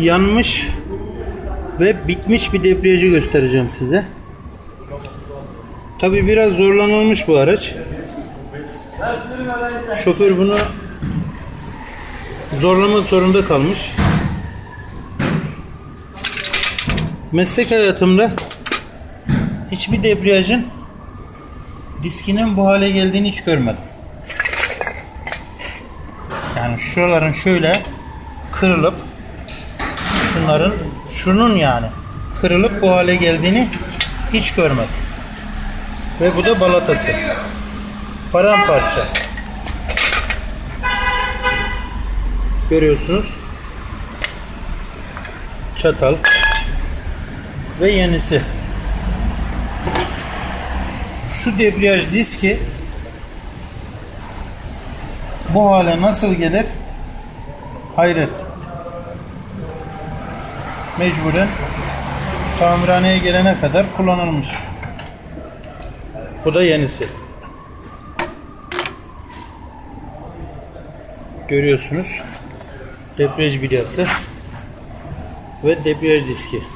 Yanmış ve bitmiş bir debriyajı göstereceğim size. Tabi biraz zorlanılmış bu araç. Şoför bunu zorlamak zorunda kalmış. Meslek hayatımda hiçbir debriyajın diskinin bu hale geldiğini hiç görmedim. Yani şuraların şöyle kırılıp şunların şunun yani kırılıp bu hale geldiğini hiç görmedim. Ve bu da balatası. Paramparça. Görüyorsunuz. Çatal. Ve yenisi. Şu debriyaj diski bu hale nasıl gelir? Hayret. Mecburen tamirhaneye gelene kadar kullanılmış. Bu da yenisi. Görüyorsunuz. Debriyaj bilyası ve debriyaj diski.